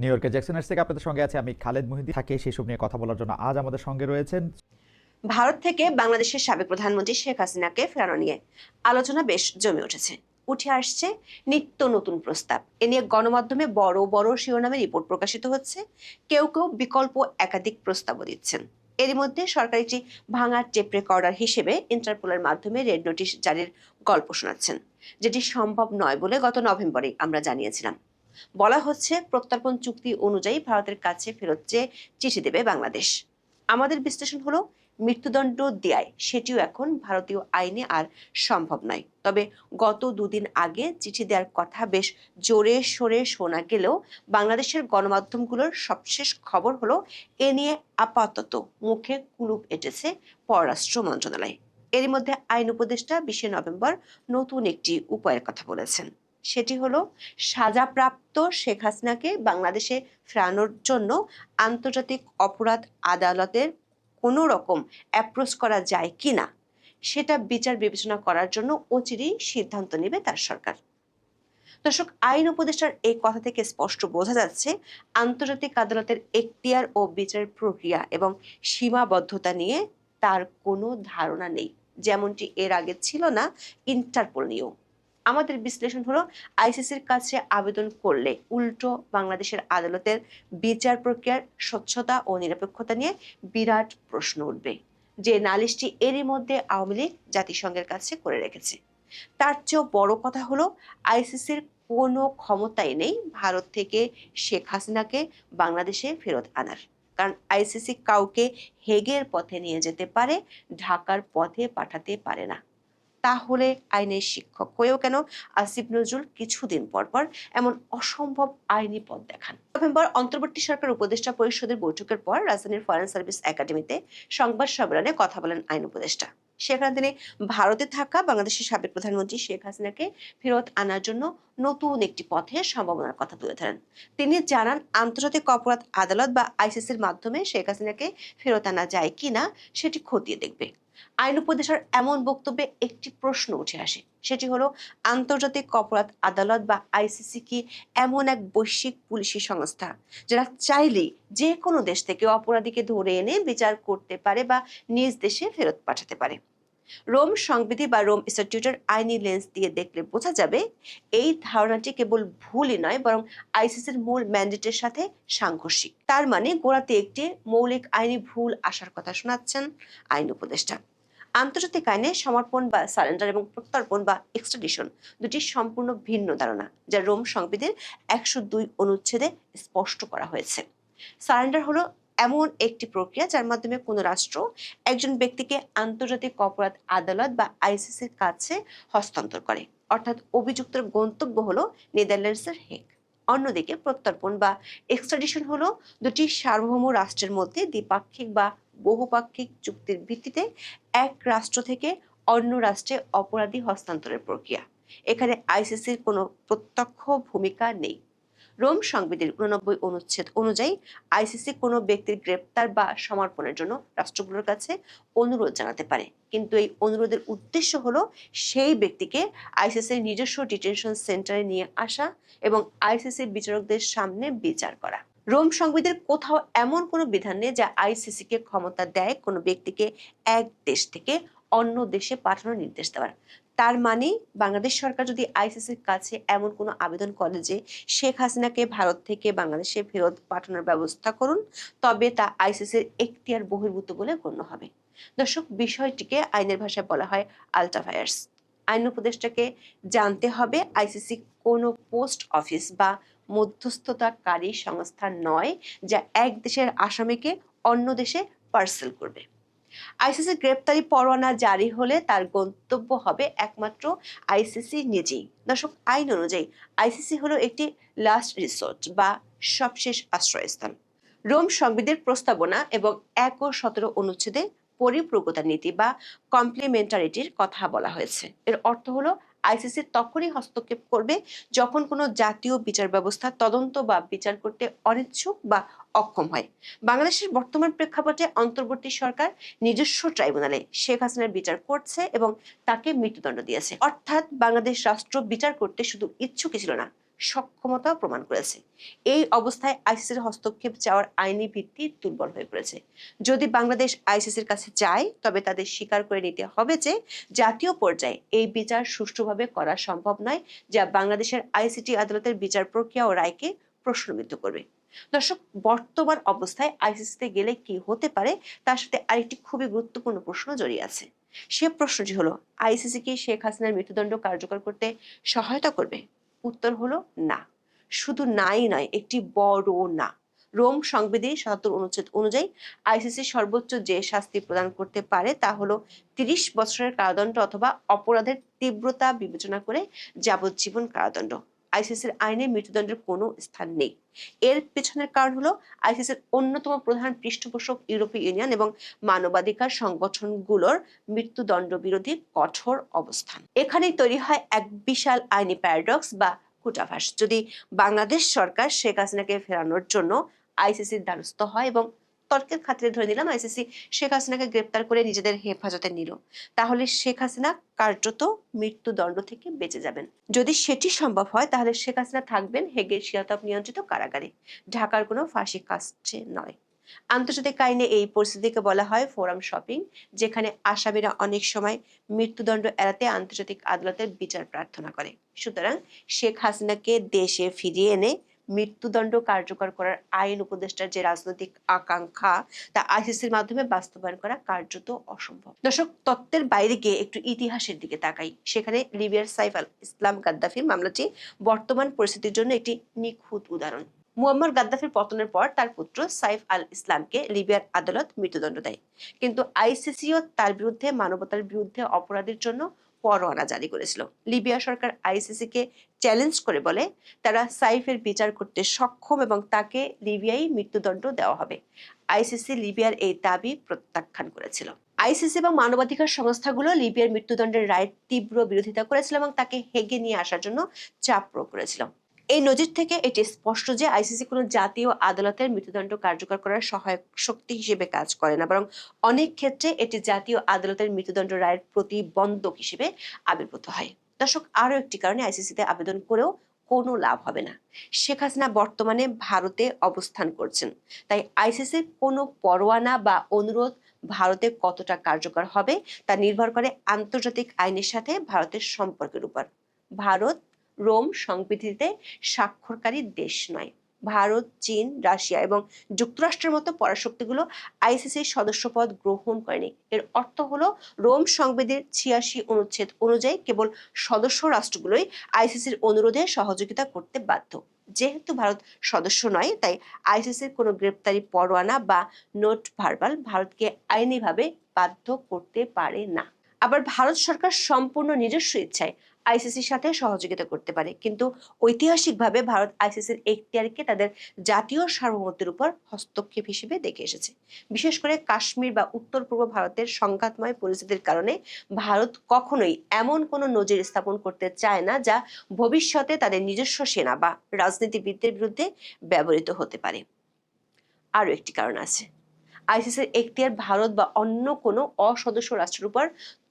New ইয়র্কের জ্যাকসনের থেকে আপনাদের সঙ্গে আছে আমি খালেদ মুহিদি থাকে সেসব নিয়ে কথা বলার জন্য আজ আমাদের সঙ্গে রয়েছেন ভারত থেকে বাংলাদেশের সাবেক প্রধানমন্ত্রী শেখ হাসিনাকে ফেরানো নিয়ে আলোচনা বেশ জমে উঠেছে। উঠে আসছে নিত্য নতুন প্রস্তাব। এ নিয়ে গণমাধ্যমে বড় বড় শিরোনামে রিপোর্ট প্রকাশিত হচ্ছে। কেউ কেউ বিকল্প একাধিক প্রস্তাবও দিচ্ছেন। এরই মধ্যে সরকার একটি ভাঙা টেপ রেকর্ডার হিসেবে ইন্টারপোলের মাধ্যমে রেড নোটিশ জারির গল্প শোনাচ্ছেন, যেটি সম্ভব নয় বলে গত নভেম্বরে আমরা জানিয়েছিলাম। বলা হচ্ছে, প্রত্যর্পণ চুক্তি অনুযায়ী ভারতের কাছে ফেরত চেয়ে চিঠি দেবে বাংলাদেশ। আমাদের বিশ্লেষণ হলো, মৃত্যুদণ্ড দেয় সেটিও এখন ভারতীয় আইনে আর সম্ভব নয়। তবে গত দুদিন আগে চিঠি দেওয়ার কথা বেশ জোরে সোরে শোনা গেলেও বাংলাদেশের গণমাধ্যমগুলোর সবশেষ খবর হলো, এ নিয়ে আপাতত মুখে কুলুপ এঁটেছে পররাষ্ট্র মন্ত্রণালয়। এরই মধ্যে আইন উপদেষ্টা বিশে নভেম্বর নতুন একটি উপায়ের কথা বলেছেন। সেটি হলো সাজাপ্রাপ্ত শেখ হাসিনাকে বাংলাদেশে ফেরানোর জন্য আন্তর্জাতিক অপরাধ আদালতের কোনো রকম অ্যাপ্রোচ করা যায় কি না, সেটা বিচার বিবেচনা করার জন্য অচিরেই সিদ্ধান্ত নেবে তার সরকার। দর্শক, আইন উপদেষ্টার এই কথা থেকে স্পষ্ট বোঝা যাচ্ছে আন্তর্জাতিক আদালতের এখতিয়ার ও বিচারের প্রক্রিয়া এবং সীমাবদ্ধতা নিয়ে তার কোনো ধারণা নেই। যেমনটি এর আগে ছিল না ইন্টারপোল নিয়েও। আমাদের বিশ্লেষণ হলো আইসিসির কাছে আবেদন করলে উল্টো বাংলাদেশের আদালতের বিচার প্রক্রিয়ার স্বচ্ছতা ও নিরপেক্ষতা নিয়ে বিরাট প্রশ্ন উঠবে, যে নালিশটি এরই মধ্যে আওয়ামী লীগ জাতিসংঘের কাছে করে রেখেছে। তার চেয়েও বড় কথা হলো আইসিসির কোনো ক্ষমতাই নেই ভারত থেকে শেখ হাসিনাকে বাংলাদেশে ফেরত আনার। কারণ আইসিসি কাউকে হেগের পথে নিয়ে যেতে পারে, ঢাকার পথে পাঠাতে পারে না। তাহলে আইনের শিক্ষক হয়েও কেন আসিফ নজরুল কিছুদিন পর পর এমন অসম্ভব আইনি পথ দেখান। নভেম্বর অন্তর্বর্তী সরকার উপদেষ্টা পরিষদের বৈঠকের পর রাজধানীর ফরেন সার্ভিস একাডেমিতে সংবাদ সম্মেলনে কথা বলেন আইন উপদেষ্টা। সেখানে তিনি ভারতে থাকা বাংলাদেশের সাবেক প্রধানমন্ত্রী শেখ হাসিনাকে ফেরত আনার জন্য নতুন একটি পথের সম্ভাবনার কথা তুলে ধরেন। তিনি জানান, আন্তর্জাতিক অপরাধ আদালত বা আইসিসির মাধ্যমে শেখ হাসিনাকে ফেরত আনা যায় কিনা সেটি খতিয়ে দেখবে। আইন উপদেষ্টার এমন বক্তব্যে একটি প্রশ্ন উঠে আসে। সেটি হলো, আন্তর্জাতিক অপরাধ আদালত বা আইসিসি কি এমন এক বৈশ্বিক পুলিশি সংস্থা যারা চাইলেই যে কোনো দেশ থেকে অপরাধীকে ধরে এনে বিচার করতে পারে বা নিজ দেশে ফেরত পাঠাতে পারে? রোম সংবিধি বা রোম ইনস্টিটিউটের আইনি লেন্স দিয়ে দেখলে বোঝা যাবে এই ধারণাটি কেবল ভুলই নয়, বরং আইসিসির মূল ম্যান্ডেটের সাথে সাংঘর্ষিক। তার মানে গোড়াতে একটি মৌলিক আইনি ভুল আসার কথা শোনাচ্ছেন আইন উপদেষ্টা। আন্তর্জাতিক আইনে সমর্পণ বা সারেন্ডার এবং প্রত্যর্পণ বা এক্সট্রাডিশন দুটি সম্পূর্ণ ভিন্ন ধারণা, যা রোম সংবিধির একশো দুই অনুচ্ছেদে স্পষ্ট করা হয়েছে। সারেন্ডার হলো এমন একটি প্রক্রিয়া যার মাধ্যমে কোনো রাষ্ট্র একজন ব্যক্তিকে আন্তর্জাতিক অপরাধ আদালত বা আইসিসির কাছে হস্তান্তর করে। অর্থাৎ অভিযুক্তের গন্তব্য হলো নেদারল্যান্ডসের হেগ। অন্যদিকে প্রত্যর্পণ বা এক্সট্রাডিশন হলো দুটি সার্বভৌম রাষ্ট্রের মধ্যে দ্বিপাক্ষিক বা বহুপাক্ষিক চুক্তির ভিত্তিতে এক রাষ্ট্র থেকে অন্য রাষ্ট্রে অপরাধী হস্তান্তরের প্রক্রিয়া। এখানে আইসিসির কোনো প্রত্যক্ষ ভূমিকা নেই। রোম সংবিধির উননব্বই অনুচ্ছেদ অনুযায়ী আইসিসি কোনো ব্যক্তির গ্রেপ্তার বা সমর্পণের জন্য রাষ্ট্রগুলোর কাছে অনুরোধ জানাতে পারে। কিন্তু এই অনুরোধের উদ্দেশ্য হলো সেই ব্যক্তিকে আইসিসির নিজস্ব ডিটেনশন সেন্টারে নিয়ে আসা এবং আইসিসি বিচারকদের সামনে বিচার করা। রোম সংবিধির কোথাও এমন কোনো বিধান নেই যা আইসিসি কে ক্ষমতা দেয় কোনো ব্যক্তিকে এক দেশ থেকে অন্য দেশে পাঠানোর নির্দেশ দেওয়ার। তার মানে বাংলাদেশ সরকার যদি আইসিসির কাছে এমন কোনো আবেদন করে যে শেখ হাসিনাকে ভারত থেকে বাংলাদেশে ফেরত পাঠানোর ব্যবস্থা করুন, তবে তা আইসিসির এখতিয়ার বহির্ভূত বলে গণ্য হবে। দর্শক, বিষয়টিকে আইনের ভাষায় বলা হয় আলটাফায়ার্স আইন উপদেষ্টাকে জানতে হবে, আইসিসি কোনো পোস্ট অফিস বা মধ্যস্থতাকারী সংস্থা নয়, যা এক দেশের আসামিকে অন্য দেশে পার্সেল করবে। আইসিসি গ্রেপ্তারি পরোয়ানা জারি হলে তার গন্তব্য হবে একমাত্র আইসিসি নিজেই। দর্শক, আইন অনুযায়ী আইসিসি হলো একটি লাস্ট রিসোর্ট বা সবশেষ আশ্রয়স্থান। রোম সংবিধের প্রস্তাবনা এবং এক ও সতেরো অনুচ্ছেদে পরিপ্রগতা নীতি বা কমপ্লিমেন্টারিটির কথা বলা হয়েছে। এর অর্থ হলো আইসিসি তখনই হস্তক্ষেপ করবে যখন কোনো জাতীয় বিচার ব্যবস্থা, তদন্ত বা বিচার করতে অনিচ্ছুক বা অক্ষম হয়। বাংলাদেশের বর্তমান প্রেক্ষাপটে অন্তর্বর্তী সরকার নিজস্ব ট্রাইব্যুনালে শেখ হাসিনার বিচার করছে এবং তাকে মৃত্যুদণ্ড দিয়েছে। অর্থাৎ বাংলাদেশ রাষ্ট্র বিচার করতে শুধু ইচ্ছুকই ছিল না সক্ষমতা প্রমাণ করেছে। এই অবস্থায় আইসিসির হস্তক্ষেপ চাওয়ার আইনি ভিত্তি দুর্বল হয়ে পড়েছে। যদি বাংলাদেশ আইসিসির কাছে যায় তবে তাদের স্বীকার করে নিতে হবে যে, জাতীয় পর্যায়ে এই বিচার সুষ্ঠুভাবে করা সম্ভব নয়, যা বাংলাদেশের আইসিটি আদালতের বিচার প্রক্রিয়া ও রায়কে প্রশ্নবিদ্ধ করবে। দর্শক, বর্তমান অবস্থায় আইসিসিতে গেলে কি হতে পারে, তার সাথে আরেকটি খুবই গুরুত্বপূর্ণ প্রশ্ন জড়িয়ে আছে। সে প্রশ্নটি হলো, আইসিসি কি শেখ হাসিনার মৃত্যুদণ্ড কার্যকর করতে সহায়তা করবে? উত্তর হলো না। শুধু নাই নয়, একটি বড় না। রোম সংবিধি সাতাত্তর অনুচ্ছেদ অনুযায়ী আইসিসি সর্বোচ্চ যে শাস্তি প্রদান করতে পারে তা হলো তিরিশ বছরের কারাদণ্ড অথবা অপরাধের তীব্রতা বিবেচনা করে যাবজ্জীবন কারাদণ্ড। আইসিসির আইনে মৃত্যুদণ্ডের কোনো স্থান নেই। এর পেছনের কারণ হলো আইসিসির অন্যতম প্রধান পৃষ্ঠপোষক ইউরোপীয় ইউনিয়ন এবং মানবাধিকার সংগঠনগুলোর মৃত্যুদণ্ড বিরোধী কঠোর অবস্থান। এখানেই তৈরি হয় এক বিশাল আইনি প্যারাডক্স বা কুটাভাস। যদি বাংলাদেশ সরকার শেখ হাসিনাকে ফেরানোর জন্য আইসিসির দ্বারস্থ হয় এবং তর্কের খাতিরে ধরে নিলাম, আইসিসি শেখ হাসিনাকে গ্রেপ্তার করে নিজেদের হেফাজতে নিল। তাহলে শেখ হাসিনা কার্যত মৃত্যুদণ্ড থেকে বেঁচে যাবেন। যদি সেটি সম্ভব হয়, তাহলে শেখ হাসিনা থাকবেন হেগের শিয়াতব নিয়ন্ত্রিত কারাগারে। ঢাকার কোনো ফাঁসি কাছে নয়। আন্তর্জাতিক আইনে এই পরিস্থিতিকে বলা হয় ফোরাম শপিং, যেখানে আসামিরা অনেক সময় মৃত্যুদণ্ড এড়াতে আন্তর্জাতিক আদালতের বিচার প্রার্থনা করে। সুতরাং শেখ হাসিনাকে দেশে ফিরিয়ে এনে মৃত্যুদণ্ড কার্যকর করার আইন উপদেষ্টার যে রাজনৈতিক আকাঙ্ক্ষা, তা আইসিসির মাধ্যমে বাস্তবায়ন করা কার্যত অসম্ভব। দর্শক, তত্ত্বের বাইরে গিয়ে একটু ইতিহাসের দিকে তাকাই। সেখানে লিবিয়ার সাইফ আল ইসলাম গাদ্দাফির মামলাটি বর্তমান পরিস্থিতির জন্য একটি নিখুঁত উদাহরণ। মুয়াম্মার গাদ্দাফির পতনের পর তার পুত্র সাইফ আল ইসলামকে লিবিয়ার আদালত মৃত্যুদণ্ড দেয়। কিন্তু আইসিসিও তার বিরুদ্ধে, মানবতার বিরুদ্ধে অপরাধের জন্য পরোয়ানা জারি করেছিল। লিবিয়া সরকার আইসিসিকে চ্যালেঞ্জ করে বলে, তারা সাইফের বিচার করতে সক্ষম এবং তাকে লিবিয়ায় মৃত্যুদণ্ড দেওয়া হবে। আইসিসি লিবিয়ার এই দাবি প্রত্যাখ্যান করেছিল। আইসিসি এবং মানবাধিকার সংস্থাগুলো লিবিয়ার মৃত্যুদণ্ডের রায়ের তীব্র বিরোধিতা করেছিল এবং তাকে হেগে নিয়ে আসার জন্য চাপ প্রয়োগ করেছিল। এই নজির থেকে এটি স্পষ্ট যে আইসিসি কোনো জাতীয় আদালতের মৃত্যুদণ্ড কার্যকর করার সহায়ক শক্তি হিসেবে কাজ করে না, বরং অনেক ক্ষেত্রে এটি জাতীয় আদালতের মৃত্যুদণ্ড রায়ের প্রতিবন্ধক হিসেবে আবির্ভূত হয়। দর্শক, আরও একটি কারণে আইসিসিতে আবেদন করেও কোনো লাভ হবে না। শেখ হাসিনা বর্তমানে ভারতে অবস্থান করছেন। তাই আইসিসির কোনো পরোয়ানা বা অনুরোধ ভারতে কতটা কার্যকর হবে তা নির্ভর করে আন্তর্জাতিক আইনের সাথে ভারতের সম্পর্কের উপর। ভারত রোম সংবিধিতে স্বাক্ষরকারী দেশ নয়। ভারত, চীন, রাশিয়া এবং যুক্তরাষ্ট্রের মতো পরাশক্তিগুলো আইসিসির সদস্যপদ গ্রহণ করেনি। এর অর্থ হলো রোম সংবিধির ছিয়াশি অনুচ্ছেদ অনুযায়ী কেবল সদস্য রাষ্ট্রগুলোই আইসিসির অনুরোধে সহযোগিতা করতে বাধ্য। যেহেতু ভারত সদস্য নয়, তাই আইসিসির কোনো গ্রেপ্তারি পরোয়ানা বা নোট ভার্বাল ভারতকে আইনিভাবে বাধ্য করতে পারে না। আবার ভারত সরকার সম্পূর্ণ নিজস্ব ইচ্ছায় আইসিসির সাথে সহযোগিতা করতে পারে। কিন্তু ঐতিহাসিকভাবে ভারত আইসিসির এখতিয়ারকে তাদের জাতীয় সার্বভৌমত্বের উপর হস্তক্ষেপ হিসেবে দেখে এসেছে। বিশেষ করে কাশ্মীর বা উত্তর পূর্ব ভারতের সংঘাতময় পরিস্থিতির কারণে ভারত কখনোই এমন কোনো নজির স্থাপন করতে চায় না যা ভবিষ্যতে তাদের নিজস্ব সেনা বা রাজনীতিবিদদের বিরুদ্ধে ব্যবহৃত হতে পারে। আরও একটি কারণ আছে। আইসিসির এখতিয়ার ভারত বা অন্য কোনো অসদস্য রাষ্ট্রের উপর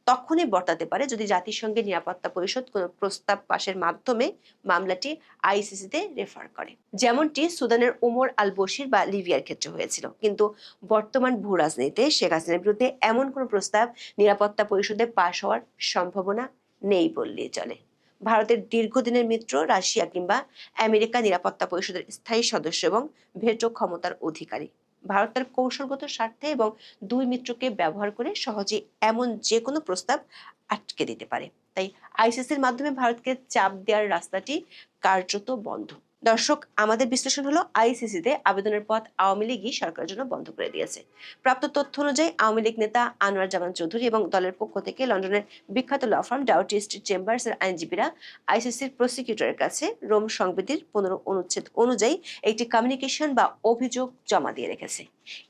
তখনই বর্তাতে পারে যদি জাতিসংঘের নিরাপত্তা পরিষদ কোনো প্রস্তাব পাশের মাধ্যমে মামলাটি আইসিসিতে রেফার করে। যেমনটি সুদানের ওমর আল বশির বা লিবিয়ার ক্ষেত্রে হয়েছিল। কিন্তু বর্তমান ভূ রাজনীতিতে শেখ হাসিনার বিরুদ্ধে এমন কোনো প্রস্তাব নিরাপত্তা পরিষদে পাশ হওয়ার সম্ভাবনা নেই বললেই চলে। ভারতের দীর্ঘদিনের মিত্র, রাশিয়া কিংবা আমেরিকা নিরাপত্তা পরিষদের স্থায়ী সদস্য এবং ভেটো ক্ষমতার অধিকারী। ভারত তার কৌশলগত স্বার্থে এবং দুই মিত্রকে ব্যবহার করে সহজে এমন যে কোনো প্রস্তাব আটকে দিতে পারে। তাই আইসিসির মাধ্যমে ভারতকে চাপ দেওয়ার রাস্তাটি কার্যত বন্ধ। দর্শক, আমাদের বিশ্লেষণ হলো আইসিসিতে আবেদনের পথ আওয়ামী লীগই সরকারের জন্য বন্ধ করে দিয়েছে। প্রাপ্ত তথ্য অনুযায়ী আওয়ামী লীগ নেতা আনোয়ার জামান চৌধুরী এবং দলের পক্ষ থেকে লন্ডনের বিখ্যাত ল ফার্ম ডাউটি স্ট্রিট চেম্বার্সের আইনজীবীরা আইসিসির প্রসিকিউটরের কাছে রোম সংবিধির পনেরো অনুচ্ছেদ অনুযায়ী একটি কমিউনিকেশন বা অভিযোগ জমা দিয়ে রেখেছে।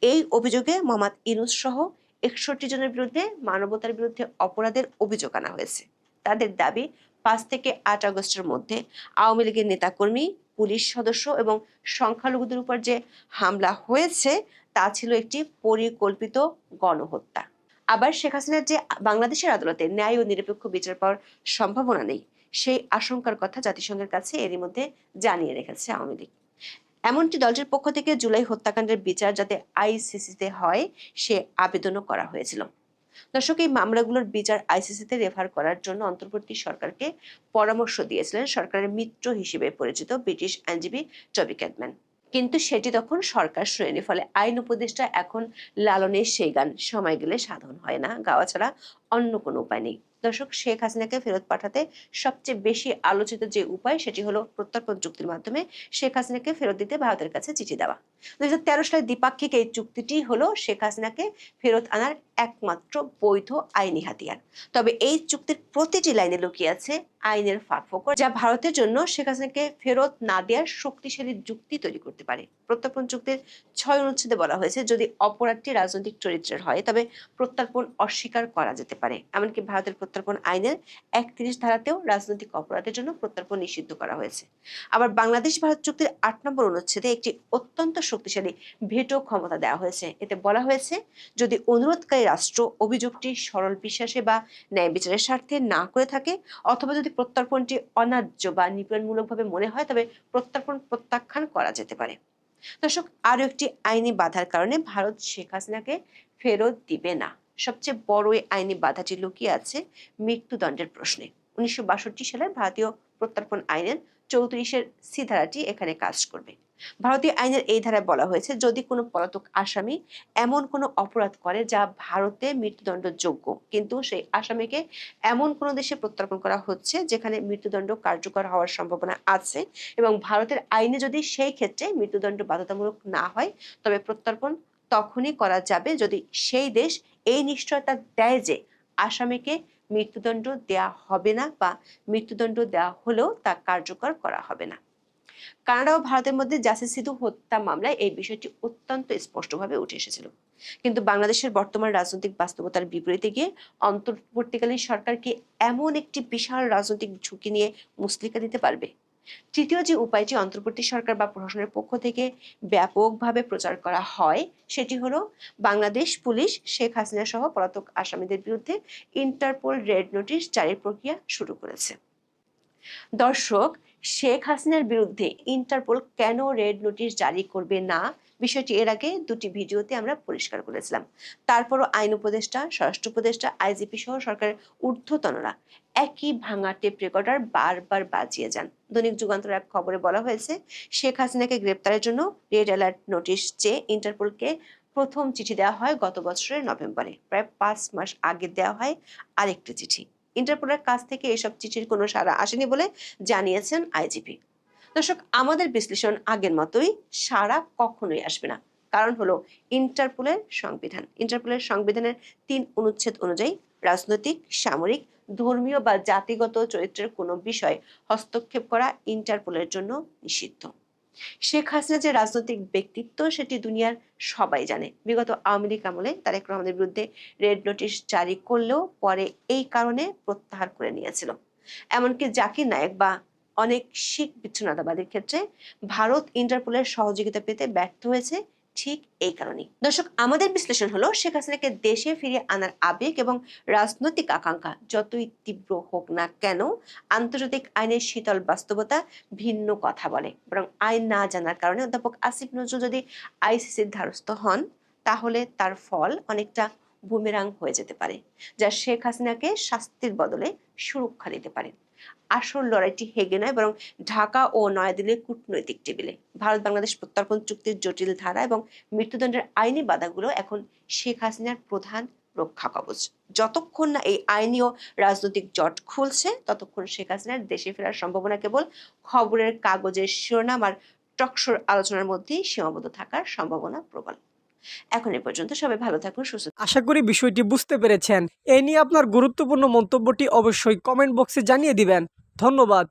এই অভিযোগে মোহাম্মদ ইনুস সহ একষট্টি জনের বিরুদ্ধে মানবতার বিরুদ্ধে অপরাধের অভিযোগ আনা হয়েছে। তাদের দাবি পাঁচ থেকে আট আগস্টের মধ্যে আওয়ামী লীগের নেতাকর্মী, পুলিশ সদস্য এবং সংখ্যালঘুদের উপর যে হামলা হয়েছে, তা ছিল একটি পরিকল্পিত গণহত্যা। আবার শেখ হাসিনার যে বাংলাদেশের আদালতে ন্যায় ও নিরপেক্ষ বিচার পাওয়ার সম্ভাবনা নেই, সেই আশঙ্কার কথা জাতিসংঘের কাছে এরই মধ্যে জানিয়ে রেখেছে আওয়ামী লীগ। এমনটি দলটির পক্ষ থেকে জুলাই হত্যাকাণ্ডের বিচার যাতে আইসিসিতে হয়, সে আবেদনও করা হয়েছিল। দর্শক, এই মামলাগুলোর বিচার আইসিসিতে রেফার করার জন্য অন্তর্বর্তী সরকারকে পরামর্শ দিয়েছিলেন সরকারের মিত্র হিসেবে পরিচিত ব্রিটিশ আইনজীবী টবি ক্যাটম্যান। কিন্তু সেটি তখন সরকার শুনেনি ফলে আইন উপদেষ্টা এখন লালনের সেই গান সময় গেলে সাধন হয় না। গাওয়া ছাড়া অন্য কোনো উপায় নেই। দর্শক, শেখ হাসিনাকে ফেরত পাঠাতে সবচেয়ে বেশি আলোচিত যে উপায়, সেটি হলো প্রত্যর্পণ চুক্তির মাধ্যমে শেখ হাসিনাকে ফেরত দিতে ভারতের কাছে চিঠি দেওয়া। দুই হাজার সালের দ্বিপাক্ষিক এই চুক্তিটি হলো শেখ হাসিনাকে ফেরত আনার একমাত্র বৈধ আইনি হাতিয়ার। তবে এই চুক্তির প্রতিটি লাইনে লুকিয়ে আছে আইনের ফাঁকফোকর যা ভারতের জন্য শেখ হাসিনাকে ফেরত না দেওয়ার শক্তিশালী যুক্তি তৈরি করতে পারে। প্রত্যর্পণ চুক্তির ছয় অনুচ্ছেদে বলা হয়েছে, যদি অপরাধটি রাজনৈতিক চরিত্রের হয়, তবে প্রত্যর্পণ অস্বীকার করা যেতে পারে। এমনকি ভারতের প্রত্যর্পণ আইনের একত্রিশ ধারাতেও রাজনৈতিক অপরাধের জন্য প্রত্যর্পণ নিষিদ্ধ করা হয়েছে। আবার বাংলাদেশ ভারত চুক্তির আট নম্বর অনুচ্ছেদে একটি অত্যন্ত শক্তিশালী ভেটো ক্ষমতা দেওয়া হয়েছে। এতে বলা হয়েছে, যদি অনুরোধকারী রাষ্ট্র অভিযোগটি সরল বিশ্বাসে বা ন্যায় বিচারের স্বার্থে না করে থাকে, অথবা যদি প্রত্যর্পণটি অন্যায্য বা নিপীড়নমূলকভাবে মনে হয়, তবে প্রত্যর্পণ প্রত্যাখ্যান করা যেতে পারে। দর্শক, আরও একটি আইনি বাধার কারণে ভারত শেখ হাসিনাকে ফেরত দিবে না। সবচেয়ে বড় এই আইনি বাধাটি লুকিয়ে আছে মৃত্যুদণ্ডের প্রশ্নে। উনিশশো বাষট্টি সালে ভারতীয় প্রত্যর্পণ আইনের চৌত্রিশের সি ধারাটি এখানে কাজ করবে। ভারতীয় আইনের এই ধারায় বলা হয়েছে, যদি কোনো পলাতক আসামি এমন কোনো অপরাধ করে যা ভারতে মৃত্যুদণ্ডযোগ্য কিন্তু সেই আসামিকে এমন কোনো দেশে প্রত্যর্পণ করা হচ্ছে যেখানে মৃত্যুদণ্ড কার্যকর হওয়ার সম্ভাবনা আছে এবং ভারতের আইনে যদি সেই ক্ষেত্রে মৃত্যুদণ্ড বাধ্যতামূলক না হয়, তবে প্রত্যর্পণ তখনই করা যাবে যদি সেই দেশ এই নিশ্চয়তা দেয় যে আসামিকে মৃত্যুদণ্ড দেয়া হবে না বা মৃত্যুদণ্ড দেওয়া হলেও তা কার্যকর করা হবে না। কানাডা ও ভারতের মধ্যে জাসিস সিধু হত্যা মামলায় এই বিষয়টি অত্যন্ত স্পষ্টভাবে উঠে এসেছিল। কিন্তু বাংলাদেশের বর্তমান রাজনৈতিক বাস্তবতার বিপরীতে গিয়ে অন্তর্বর্তীকালীন সরকার কি এমন একটি বিশাল রাজনৈতিক ঝুঁকি নিয়ে মুসলিকা দিতে পারবে? তৃতীয় যে উপায়টি অন্তর্বর্তী সরকার বা প্রশাসনের পক্ষ থেকে ব্যাপকভাবে প্রচার করা হয়, সেটি হলো বাংলাদেশ পুলিশ, শেখ হাসিনা সহ পলাতক আসামিদের বিরুদ্ধে ইন্টারপোল রেড নোটিশ জারির প্রক্রিয়া শুরু করেছে। দর্শক শেখ হাসিনার বিরুদ্ধে ইন্টারপোল কেন রেড নোটিশ জারি করবে না? বিষয়টি এর আগে দুটি ভিডিওতে আমরা পরিষ্কার করেছিলাম। তারপরও আইন উপদেষ্টা, স্বরাষ্ট্র উপদেষ্টা, আইজিপি সহ সরকারের ঊর্ধ্বতনরা একই ভাঙা টেপ রেকর্ডার বারবার বাজিয়ে যান। দৈনিক যুগান্তর এক খবরে বলা হয়েছে, শেখ হাসিনাকে গ্রেপ্তারের জন্য রেড অ্যালার্ট নোটিশ চেয়ে ইন্টারপোলকে প্রথম চিঠি দেওয়া হয় গত বছরের নভেম্বরে। প্রায় পাঁচ মাস আগে দেওয়া হয় আরেকটি চিঠি। ইন্টারপোলের কাছ থেকে এসব চিঠির কোনো সাড়া আসেনি বলে জানিয়েছেন আইজিপি। দর্শক, আমাদের বিশ্লেষণ আগের মতোই সারা কখনোই আসবে না। কারণ হলো ইন্টারপোলের সংবিধান। ইন্টারপোলের সংবিধানের তিন অনুচ্ছেদ অনুযায়ী রাজনৈতিক, সামরিক, ধর্মীয় বা জাতিগত চরিত্রের কোনো বিষয় হস্তক্ষেপ করা ইন্টারপোলের জন্য নিষিদ্ধ। শেখ হাসিনা যে রাজনৈতিক ব্যক্তিত্ব সেটি দুনিয়ার সবাই জানে। বিগত আওয়ামী লীগ আমলে তারেক রহমানের বিরুদ্ধে রেড নোটিশ জারি করলেও পরে এই কারণে প্রত্যাহার করে নিয়েছিল। এমনকি জাকির নায়েক বা অনেক শিখ বিচ্ছিন্নতাবাদীর ক্ষেত্রে ভারত, ইন্টারপোলের সহযোগিতা পেতে ব্যর্থ হয়েছে ঠিক এই কারণেই। দর্শক, আমাদের বিশ্লেষণ হলো শেখ হাসিনাকে দেশে ফিরিয়ে আনার আবেগ এবং রাজনৈতিক আকাঙ্ক্ষা। যতই তীব্র হোক না কেন, আন্তর্জাতিক আইনের শীতল বাস্তবতা ভিন্ন কথা বলে। বরং আইন না জানার কারণে অধ্যাপক আসিফ নজরুল যদি আইসিসির ধারস্থ হন, তাহলে তার ফল অনেকটা বুমেরাং হয়ে যেতে পারে, যা শেখ হাসিনাকে শাস্তির বদলে সুরক্ষা দিতে পারে। আসল লড়াইটি হেগে নয় বরং ঢাকা ও নয়াদিল্লির কূটনৈতিক টেবিলে। ভারত বাংলাদেশ প্রত্যর্পণ চুক্তির জটিল ধারা এবং মৃত্যুদণ্ডের আইনি বাধাগুলো এখন শেখ হাসিনার প্রধান রক্ষা কবচ। যতক্ষণ না এই আইনি ও রাজনৈতিক জট খুলছে, ততক্ষণ শেখ হাসিনার দেশে ফেরার সম্ভাবনা কেবল খবরের কাগজের শিরোনাম আর টকশোর আলোচনার মধ্যেই সীমাবদ্ধ থাকার সম্ভাবনা প্রবল। এখন এ পর্যন্ত সবাই ভালো থাকুন, সুস্থ আশা করি বিষয়টি বুঝতে পেরেছেন। এ নিয়ে আপনার গুরুত্বপূর্ণ মন্তব্যটি অবশ্যই কমেন্ট বক্সে জানিয়ে দিবেন। ধন্যবাদ।